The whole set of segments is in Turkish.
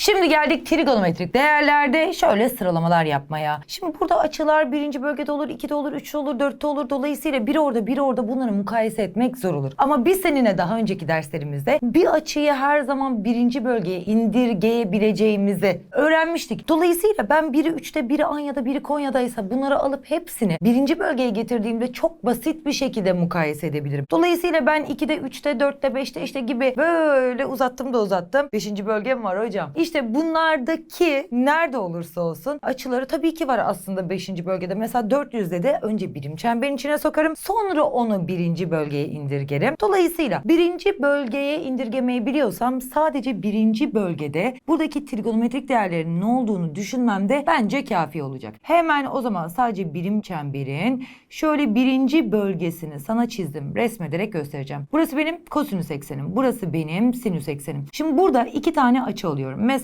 Şimdi geldik trigonometrik değerlerde şöyle sıralamalar yapmaya. Şimdi burada açılar birinci bölgede olur, ikide olur, üçte olur, dörtte olur. Dolayısıyla biri orada, biri orada bunları mukayese etmek zor olur. Ama biz seninle daha önceki derslerimizde bir açıyı her zaman birinci bölgeye indirgeyebileceğimizi öğrenmiştik. Dolayısıyla ben biri üçte, biri Anya'da, biri Konya'daysa bunları alıp hepsini birinci bölgeye getirdiğimde çok basit bir şekilde mukayese edebilirim. Dolayısıyla ben 2'de, 3'te, 4'te, 5'te işte gibi böyle uzattım da uzattım. Beşinci bölgem var hocam. İşte bunlardaki nerede olursa olsun açıları tabii ki var aslında 5. bölgede. Mesela 400'de de önce birim çemberin içine sokarım. Sonra onu birinci bölgeye indirgerim. Dolayısıyla birinci bölgeye indirgemeyi biliyorsam sadece birinci bölgede buradaki trigonometrik değerlerin ne olduğunu düşünmem de bence kafi olacak. Hemen o zaman sadece birim çemberin şöyle birinci bölgesini sana çizdim. Resmederek göstereceğim. Burası benim kosinüs eksenim. Burası benim sinüs eksenim. Şimdi burada iki tane açı alıyorum. Mesela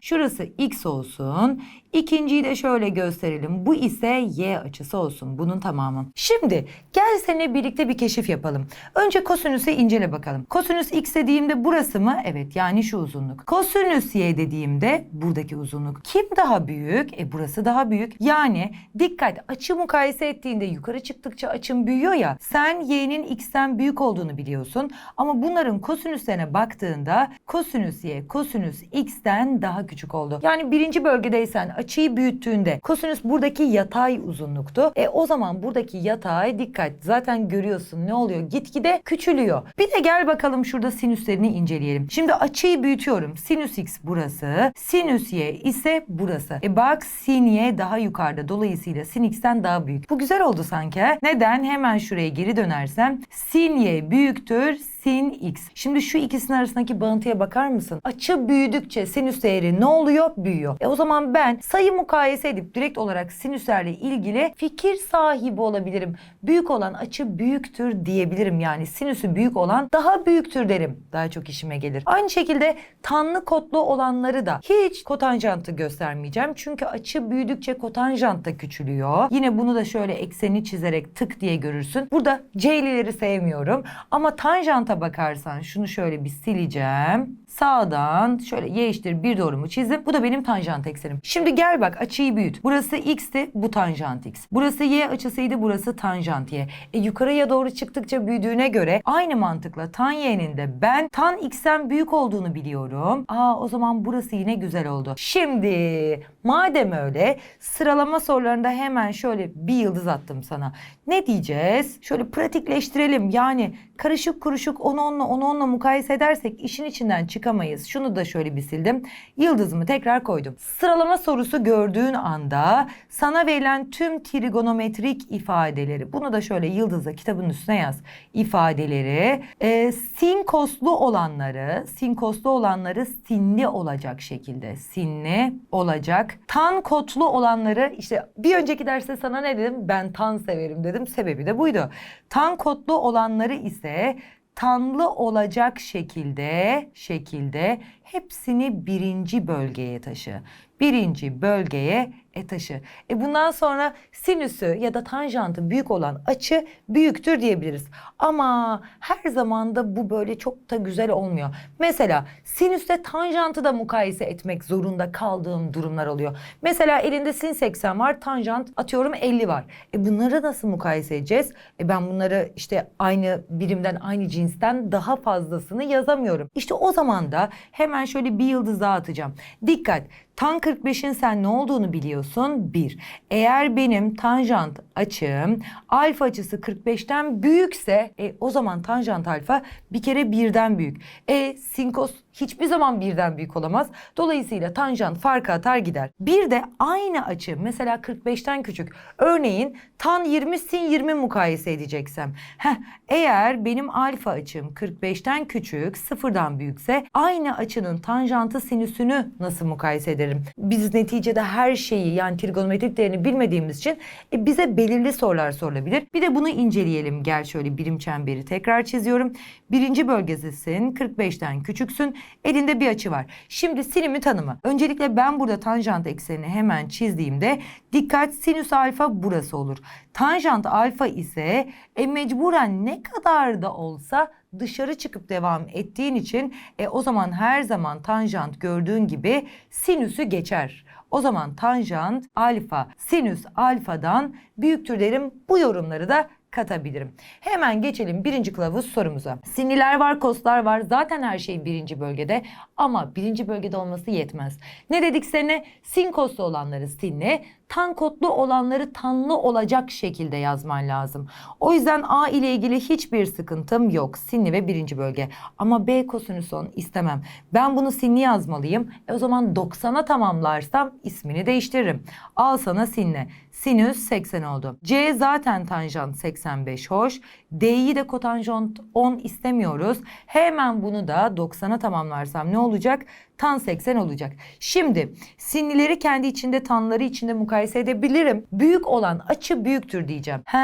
şurası x olsun. İkinciyi de şöyle gösterelim. Bu ise y açısı olsun. Bunun tamamı. Şimdi gel seninle birlikte bir keşif yapalım. Önce kosinüsü incele bakalım. Kosinüs x dediğimde burası mı? Evet yani şu uzunluk. Kosinüs y dediğimde buradaki uzunluk. Kim daha büyük? E burası daha büyük. Yani dikkat açı mukayese ettiğinde yukarı çıktıkça açım büyüyor ya. Sen y'nin x'ten büyük olduğunu biliyorsun. Ama bunların kosinüslerine baktığında kosinüs y kosinüs x'ten daha küçük oldu. Yani birinci bölgedeysen açıyı büyüttüğünde kosinüs buradaki yatay uzunluktu. E o zaman buradaki yatay dikkat zaten görüyorsun ne oluyor gitgide küçülüyor. Bir de gel bakalım şurada sinüslerini inceleyelim. Şimdi açıyı büyütüyorum. Sinüs x burası. Sinüs y ise burası. E bak sin y daha yukarıda. Dolayısıyla sin x'ten daha büyük. Bu güzel oldu sanki. Neden? Hemen şuraya geri dönersem sin y büyüktür sin x. Şimdi şu ikisinin arasındaki bağıntıya bakar mısın? Açı büyüdükçe sinüs değeri ne oluyor? Büyüyor. E o zaman ben sayı mukayese edip direkt olarak sinüslerle ilgili fikir sahibi olabilirim. Büyük olan açı büyüktür diyebilirim. Yani sinüsü büyük olan daha büyüktür derim. Daha çok işime gelir. Aynı şekilde tanlı kotlu olanları da hiç kotanjantı göstermeyeceğim. Çünkü açı büyüdükçe kotanjant da küçülüyor. Yine bunu da şöyle ekseni çizerek tık diye görürsün. Burada c'lileri sevmiyorum. Ama tanjanta bakarsan şunu şöyle bir sileceğim. Sağdan şöyle y eşittir bir doğrumu çizdim. Bu da benim tanjant eksenim. Şimdi gel bak açıyı büyüt. Burası x'ti bu tanjant x. Burası y açısıydı burası tanjant y. E yukarıya doğru çıktıkça büyüdüğüne göre aynı mantıkla tan y'nin de ben tan x'ten büyük olduğunu biliyorum. Aa o zaman burası yine güzel oldu. Şimdi madem öyle sıralama sorularında hemen şöyle bir yıldız attım sana. Ne diyeceğiz? Şöyle pratikleştirelim. Yani karışık kuruşuk onu onunla onu onunla mukayese edersek işin içinden çıkamayız. Şunu da şöyle bir sildim. Yıldızımı tekrar koydum. Sıralama sorusu gördüğün anda sana verilen tüm trigonometrik ifadeleri bunu da şöyle yıldızla kitabın üstüne yaz. İfadeleri e, sin koslu olanları sin koslu olanları sinli olacak şekilde sinli olacak. Tan kotlu olanları işte bir önceki derste sana ne dedim? Ben tan severim dedim. Sebebi de buydu. Tan kotlu olanları ise tanlı olacak şekilde şekilde hepsini birinci bölgeye taşı. Birinci bölgeye e taşı. E bundan sonra sinüsü ya da tanjantı büyük olan açı büyüktür diyebiliriz. Ama her zaman da bu böyle çok da güzel olmuyor. Mesela sinüsle tanjantı da mukayese etmek zorunda kaldığım durumlar oluyor. Mesela elinde sin 80 var, tanjant atıyorum 50 var. E bunları nasıl mukayese edeceğiz? E ben bunları işte aynı birimden, aynı cinsten daha fazlasını yazamıyorum. İşte o zaman da hemen şöyle bir yıldız daha atacağım. Dikkat! Tan 45'in sen ne olduğunu biliyorsun? 1. Eğer benim tanjant açım alfa açısı 45'ten büyükse e, o zaman tanjant alfa bir kere birden büyük. E sinkos hiçbir zaman birden büyük olamaz. Dolayısıyla tanjant farkı atar gider. Bir de aynı açı mesela 45'ten küçük. Örneğin tan 20 sin 20 mukayese edeceksem. Heh, eğer benim alfa açım 45'ten küçük sıfırdan büyükse aynı açının tanjantı sinüsünü nasıl mukayese ederim? Biz neticede her şeyi yani trigonometrik değerini bilmediğimiz için e, bize belirli sorular sorulabilir. Bir de bunu inceleyelim. Gel şöyle birim çemberi tekrar çiziyorum. Birinci bölgedesin 45'ten küçüksün. Elinde bir açı var. Şimdi sinimi tanımı. Öncelikle ben burada tanjant eksenini hemen çizdiğimde dikkat sinüs alfa burası olur. Tanjant alfa ise e, mecburen ne kadar da olsa dışarı çıkıp devam ettiğin için e, o zaman her zaman tanjant gördüğün gibi sinüsü geçer. O zaman tanjant alfa sinüs alfadan büyüktür derim. Bu yorumları da katabilirim. Hemen geçelim birinci kılavuz sorumuza. Sinirler var, koslar var. Zaten her şey birinci bölgede ama birinci bölgede olması yetmez. Ne dedik sene? Sin koslu olanları sinli, tan kotlu olanları tanlı olacak şekilde yazman lazım. O yüzden A ile ilgili hiçbir sıkıntım yok. Sinli ve birinci bölge. Ama B kosinüson istemem. Ben bunu sinli yazmalıyım. E o zaman 90'a tamamlarsam ismini değiştiririm. Al sana sinli. Sinüs 80 oldu. C zaten tanjant 85 hoş. D'yi de kotanjant 10 istemiyoruz. Hemen bunu da 90'a tamamlarsam ne olacak? Tan 80 olacak. Şimdi sinlileri kendi içinde tanları içinde mukayese edebilirim. Büyük olan açı büyüktür diyeceğim. He,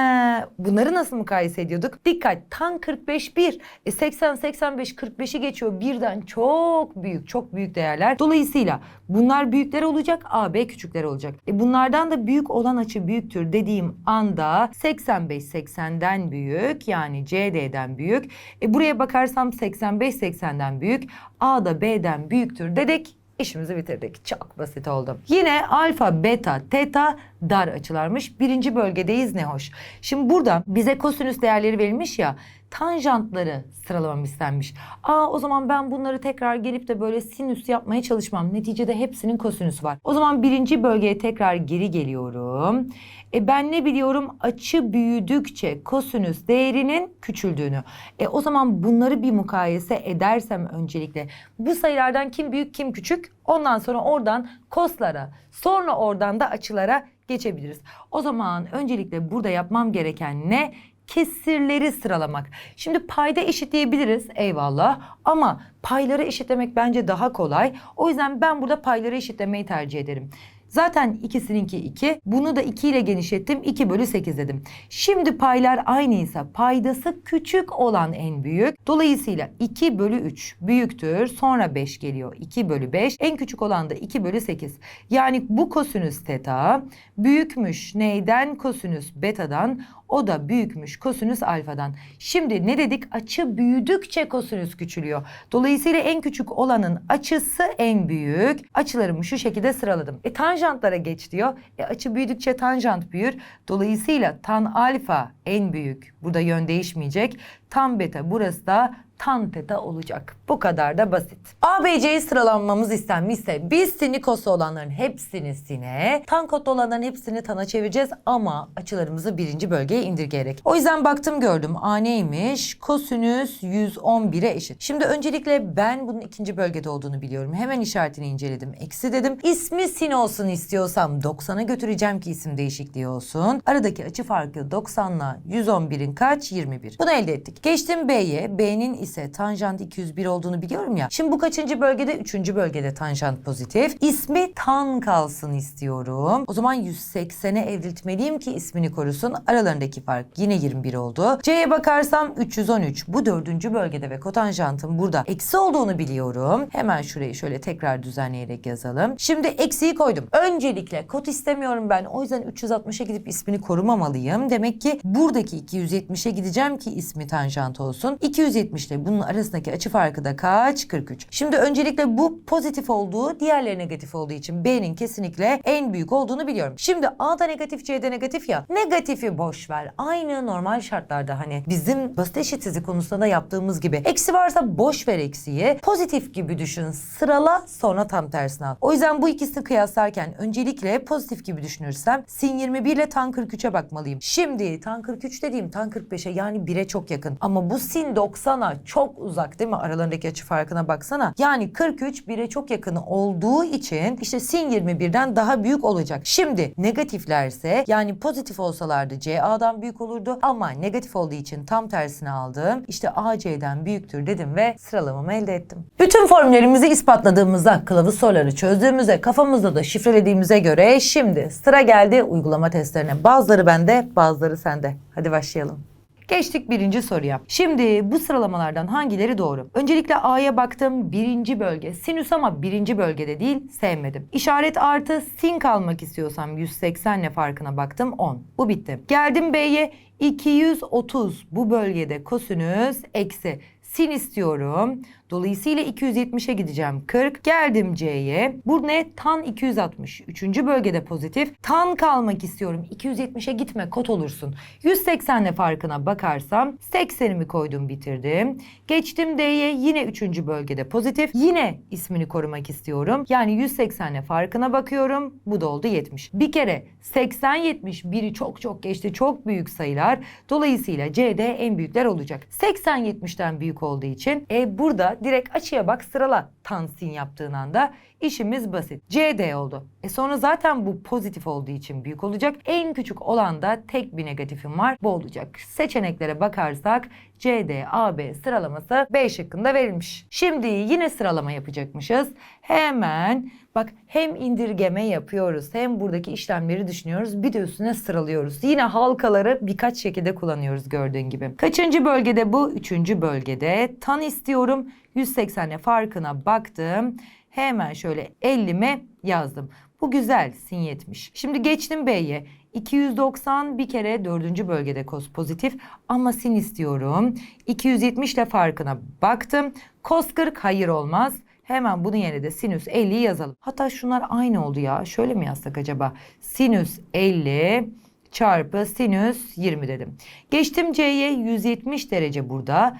bunları nasıl mukayese ediyorduk? Dikkat tan 45 1. E 80 85 45'i geçiyor. Birden çok büyük çok büyük değerler. Dolayısıyla bunlar büyükler olacak. AB küçükler olacak. E bunlardan da büyük olan açı büyüktür dediğim anda 85 80'den büyük yani CD'den büyük. E buraya bakarsam 85 80'den büyük. A da B'den büyüktür dedik. İşimizi bitirdik. Çok basit oldu. Yine alfa, beta, teta dar açılarmış. Birinci bölgedeyiz ne hoş. Şimdi burada bize kosinüs değerleri verilmiş ya tanjantları sıralamam istenmiş. Aa o zaman ben bunları tekrar gelip de böyle sinüs yapmaya çalışmam. Neticede hepsinin kosinüsü var. O zaman birinci bölgeye tekrar geri geliyorum. E ben ne biliyorum? Açı büyüdükçe kosinüs değerinin küçüldüğünü. E o zaman bunları bir mukayese edersem öncelikle bu sayılardan kim büyük kim küçük? Ondan sonra oradan koslara, sonra oradan da açılara geçebiliriz. O zaman öncelikle burada yapmam gereken ne? Kesirleri sıralamak. Şimdi payda eşitleyebiliriz eyvallah ama payları eşitlemek bence daha kolay. O yüzden ben burada payları eşitlemeyi tercih ederim. Zaten ikisininki 2. Bunu da 2 ile genişlettim. 2 bölü 8 dedim. Şimdi paylar aynıysa paydası küçük olan en büyük. Dolayısıyla 2 bölü 3 büyüktür. Sonra 5 geliyor. 2 bölü 5. En küçük olan da 2 bölü 8. Yani bu kosinüs teta büyükmüş neyden? Kosinüs betadan. O da büyükmüş kosinüs alfadan. Şimdi ne dedik? Açı büyüdükçe kosinüs küçülüyor. Dolayısıyla en küçük olanın açısı en büyük. Açılarımı şu şekilde sıraladım. E tanjantlara geç diyor. E açı büyüdükçe tanjant büyür. Dolayısıyla tan alfa en büyük. Burada yön değişmeyecek. Tan beta burası da tan teta olacak. Bu kadar da basit. ABC'yi sıralanmamız istenmişse biz sinikosu olanların hepsini sine, tan kotlu olanların hepsini tana çevireceğiz ama açılarımızı birinci bölgeye indirgeyerek. O yüzden baktım gördüm. A neymiş? Kosinüs 111'e eşit. Şimdi öncelikle ben bunun ikinci bölgede olduğunu biliyorum. Hemen işaretini inceledim. Eksi dedim. İsmi sin olsun istiyorsam 90'a götüreceğim ki isim değişikliği olsun. Aradaki açı farkı 90 ile 111'in kaç? 21. Bunu elde ettik. Geçtim B'ye. B'nin ise tanjant 201 olduğunu biliyorum ya. Şimdi bu kaçıncı bölgede? Üçüncü bölgede tanjant pozitif. İsmi tan kalsın istiyorum. O zaman 180'e evriltmeliyim ki ismini korusun. Aralarındaki fark yine 21 oldu. C'ye bakarsam 313. Bu dördüncü bölgede ve kotanjantın burada eksi olduğunu biliyorum. Hemen şurayı şöyle tekrar düzenleyerek yazalım. Şimdi eksiği koydum. Öncelikle kot istemiyorum ben. O yüzden 360'a gidip ismini korumamalıyım. Demek ki buradaki 270'e gideceğim ki ismi tanjant olsun. 270 ile bunun arasındaki açı farkı da kaç? 43. Şimdi öncelikle bu pozitif olduğu, diğerleri negatif olduğu için B'nin kesinlikle en büyük olduğunu biliyorum. Şimdi A'da negatif, C'de negatif ya. Negatifi boş ver. Aynı normal şartlarda hani bizim basit eşitsizlik konusunda da yaptığımız gibi. Eksi varsa boş ver eksiği. Pozitif gibi düşün. Sırala sonra tam tersine al. O yüzden bu ikisini kıyaslarken öncelikle pozitif gibi düşünürsem sin 21 ile tan 43'e bakmalıyım. Şimdi tan 43 dediğim tan 45'e yani 1'e çok yakın. Ama bu sin 90'a çok uzak değil mi? Aralarındaki açı farkına baksana. Yani 43 1'e çok yakın olduğu için işte sin 21'den daha büyük olacak. Şimdi negatiflerse yani pozitif olsalardı CA'dan büyük olurdu ama negatif olduğu için tam tersini aldım. İşte AC'den büyüktür dedim ve sıralamamı elde ettim. Bütün formüllerimizi ispatladığımızda, kılavuz soruları çözdüğümüzde, kafamızda da şifrelediğimize göre şimdi sıra geldi uygulama testlerine. Bazıları bende, bazıları sende. Hadi başlayalım. Geçtik birinci soruya. Şimdi bu sıralamalardan hangileri doğru? Öncelikle A'ya baktım. Birinci bölge. Sinüs ama birinci bölgede değil. Sevmedim. İşaret artı sin kalmak istiyorsam 180 ile farkına baktım 10. Bu bitti. Geldim B'ye 230 bu bölgede kosinüs eksi sin istiyorum. Dolayısıyla 270'e gideceğim 40. Geldim C'ye. Bu ne? Tan 260. Üçüncü bölgede pozitif. Tan kalmak istiyorum. 270'e gitme kot olursun. 180 ile farkına bakarsam 80'imi koydum bitirdim. Geçtim D'ye yine üçüncü bölgede pozitif. Yine ismini korumak istiyorum. Yani 180 ile farkına bakıyorum. Bu da oldu 70. Bir kere 80-70 biri çok çok geçti. Çok büyük sayılar. Dolayısıyla C'de en büyükler olacak. 80-70'ten büyük olduğu için e, burada direkt açıya bak sırala tansin yaptığın anda işimiz basit. CD oldu. E sonra zaten bu pozitif olduğu için büyük olacak. En küçük olan da tek bir negatifim var. Bu olacak. Seçeneklere bakarsak CD, AB sıralaması B şıkkında verilmiş. Şimdi yine sıralama yapacakmışız. Hemen bak hem indirgeme yapıyoruz hem buradaki işlemleri düşünüyoruz. Bir de üstüne sıralıyoruz. Yine halkaları birkaç şekilde kullanıyoruz gördüğün gibi. Kaçıncı bölgede bu? Üçüncü bölgede. Tan istiyorum. 180'e farkına baktım. Hemen şöyle 50'me yazdım. Bu güzel sin 70. Şimdi geçtim B'ye. 290 bir kere dördüncü bölgede kos pozitif ama sin istiyorum. 270 ile farkına baktım. Kos 40 hayır olmaz. Hemen bunun yerine de sinüs 50'yi yazalım. Hatta şunlar aynı oldu ya. Şöyle mi yazsak acaba? Sinüs 50 çarpı sinüs 20 dedim. Geçtim C'ye 170 derece burada.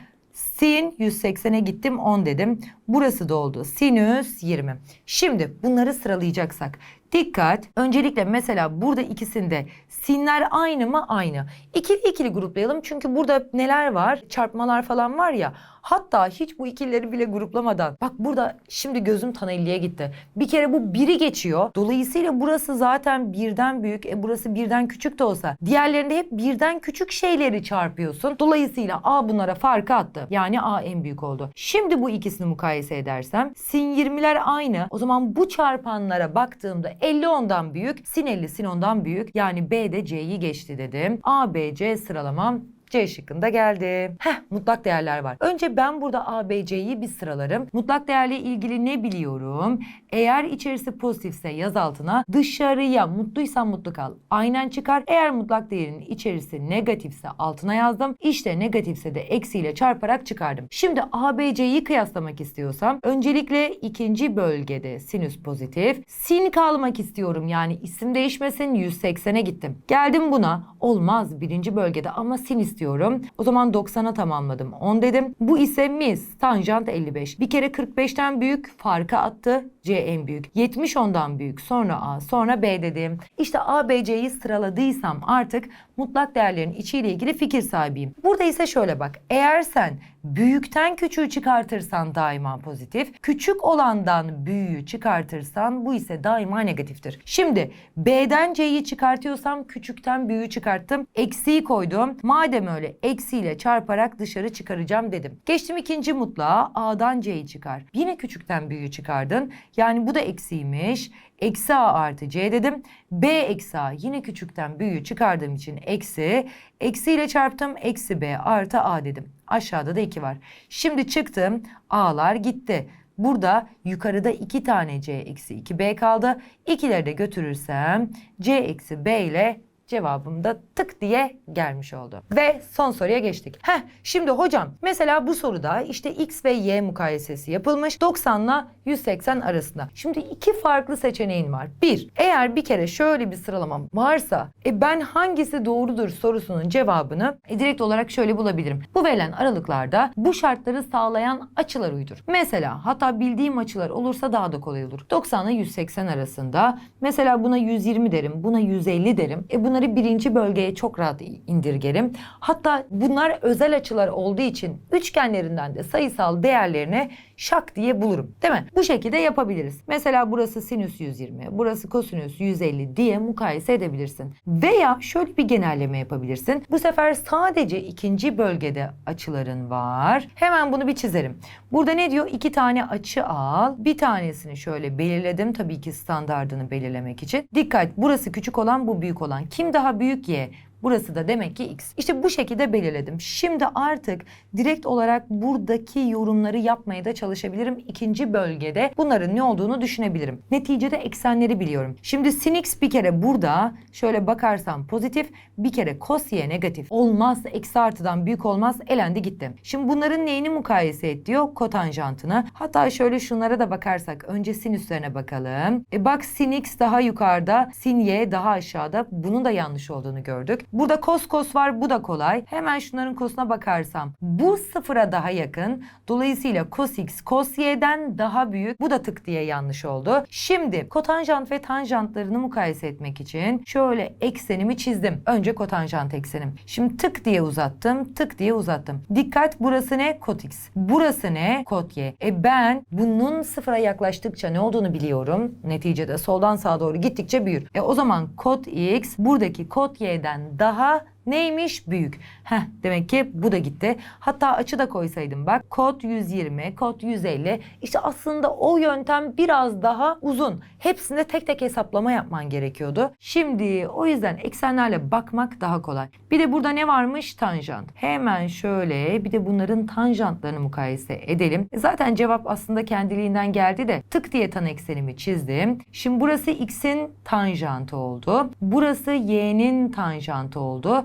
Sin 180'e gittim 10 dedim. Burası da oldu. Sinüs 20. Şimdi bunları sıralayacaksak dikkat. Öncelikle mesela burada ikisinde sinler aynı mı? Aynı. İkili ikili gruplayalım. Çünkü burada neler var? Çarpmalar falan var ya. Hatta hiç bu ikilileri bile gruplamadan. Bak burada şimdi gözüm tan 50'ye gitti. Bir kere bu biri geçiyor. Dolayısıyla burası zaten birden büyük. E burası birden küçük de olsa. Diğerlerinde hep birden küçük şeyleri çarpıyorsun. Dolayısıyla A bunlara farkı attı. Yani A en büyük oldu. Şimdi bu ikisini mukayese edersem sin 20'ler aynı. O zaman bu çarpanlara baktığımda 50 ondan büyük. Sin 50 sin ondan büyük. Yani B de C'yi geçti dedim. A, B, C sıralamam C şıkkında geldi. Heh mutlak değerler var. Önce ben burada A, B, C'yi bir sıralarım. Mutlak değerle ilgili ne biliyorum? Eğer içerisi pozitifse yaz altına dışarıya mutluysan mutlu kal. Aynen çıkar. Eğer mutlak değerin içerisi negatifse altına yazdım. İşte negatifse de eksiyle çarparak çıkardım. Şimdi A, B, C'yi kıyaslamak istiyorsam öncelikle ikinci bölgede sinüs pozitif. Sin kalmak istiyorum yani isim değişmesin 180'e gittim. Geldim buna olmaz birinci bölgede ama sin istiyorum. O zaman 90'a tamamladım 10 dedim. Bu ise mis tanjant 55. Bir kere 45'ten büyük farkı attı. C en büyük. 70 ondan büyük. Sonra A, sonra B dedim. İşte A, B, C'yi sıraladıysam artık mutlak değerlerin içiyle ilgili fikir sahibiyim. Burada ise şöyle bak. Eğer sen büyükten küçüğü çıkartırsan daima pozitif. Küçük olandan büyüğü çıkartırsan bu ise daima negatiftir. Şimdi B'den C'yi çıkartıyorsam küçükten büyüğü çıkarttım. Eksiği koydum. Madem öyle eksiyle çarparak dışarı çıkaracağım dedim. Geçtim ikinci mutlağa A'dan C'yi çıkar. Yine küçükten büyüğü çıkardın. Yani bu da eksiymiş. Eksi A artı C dedim. B eksi A yine küçükten büyüğü çıkardığım için eksi. Eksiyle çarptım. Eksi B artı A dedim. Aşağıda da 2 var. Şimdi çıktım. A'lar gitti. Burada yukarıda 2 tane C eksi 2B kaldı. İkileri de götürürsem C eksi B ile cevabım da tık diye gelmiş oldu. Ve son soruya geçtik. Heh şimdi hocam mesela bu soruda işte X ve Y mukayesesi yapılmış 90 ile 180 arasında. Şimdi iki farklı seçeneğin var. Bir, eğer bir kere şöyle bir sıralamam varsa e ben hangisi doğrudur sorusunun cevabını e, direkt olarak şöyle bulabilirim. Bu verilen aralıklarda bu şartları sağlayan açılar uydur. Mesela hatta bildiğim açılar olursa daha da kolay olur. 90 ile 180 arasında mesela buna 120 derim, buna 150 derim. E bunları birinci bölgeye çok rahat indirgerim. Hatta bunlar özel açılar olduğu için üçgenlerinden de sayısal değerlerini şak diye bulurum. Değil mi? Bu şekilde yapabiliriz. Mesela burası sinüs 120, burası kosinüs 150 diye mukayese edebilirsin. Veya şöyle bir genelleme yapabilirsin. Bu sefer sadece ikinci bölgede açıların var. Hemen bunu bir çizerim. Burada ne diyor? İki tane açı al. Bir tanesini şöyle belirledim. Tabii ki standardını belirlemek için. Dikkat burası küçük olan bu büyük olan. Kim daha büyük Y? Burası da demek ki x. İşte bu şekilde belirledim. Şimdi artık direkt olarak buradaki yorumları yapmaya da çalışabilirim. İkinci bölgede bunların ne olduğunu düşünebilirim. Neticede eksenleri biliyorum. Şimdi sin x bir kere burada şöyle bakarsam pozitif bir kere cos y negatif. Olmaz eksi artıdan büyük olmaz elendi gitti. Şimdi bunların neyini mukayese et diyor? Kotanjantını. Hatta şöyle şunlara da bakarsak önce sinüslerine bakalım. E bak sin x daha yukarıda sin y daha aşağıda. Bunun da yanlış olduğunu gördük. Burada cos cos var bu da kolay. Hemen şunların kosuna bakarsam bu sıfıra daha yakın. Dolayısıyla cos x cos y'den daha büyük. Bu da tık diye yanlış oldu. Şimdi kotanjant ve tanjantlarını mukayese etmek için şöyle eksenimi çizdim. Önce kotanjant eksenim. Şimdi tık diye uzattım, tık diye uzattım. Dikkat burası ne? Kot x. Burası ne? Kot y. E ben bunun sıfıra yaklaştıkça ne olduğunu biliyorum. Neticede soldan sağa doğru gittikçe büyür. E o zaman kot x buradaki kot y'den daha Neymiş? Büyük. Heh demek ki bu da gitti. Hatta açı da koysaydım bak. Kod 120, kod 150. İşte aslında o yöntem biraz daha uzun. Hepsinde tek tek hesaplama yapman gerekiyordu. Şimdi o yüzden eksenlerle bakmak daha kolay. Bir de burada ne varmış? Tanjant. Hemen şöyle bir de bunların tanjantlarını mukayese edelim. E Zaten cevap aslında kendiliğinden geldi de tık diye tan eksenimi çizdim. Şimdi burası x'in tanjantı oldu. Burası y'nin tanjantı oldu.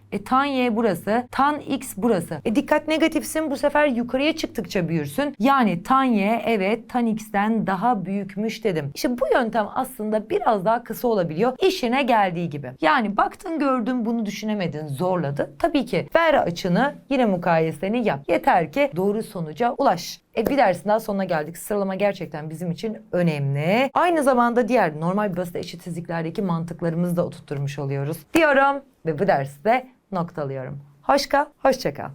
E tan y burası, tan x burası. E dikkat negatifsin bu sefer yukarıya çıktıkça büyürsün. Yani tan y evet tan x'ten daha büyükmüş dedim. İşte bu yöntem aslında biraz daha kısa olabiliyor. İşine geldiği gibi. Yani baktın gördün bunu düşünemedin zorladı. Tabii ki ver açını yine mukayeseni yap. Yeter ki doğru sonuca ulaş. E bir dersin daha sonuna geldik. Sıralama gerçekten bizim için önemli. Aynı zamanda diğer normal basit eşitsizliklerdeki mantıklarımızı da oturtturmuş oluyoruz. Diyorum ve bu dersi de noktalıyorum. Hoş kal, hoşça kal.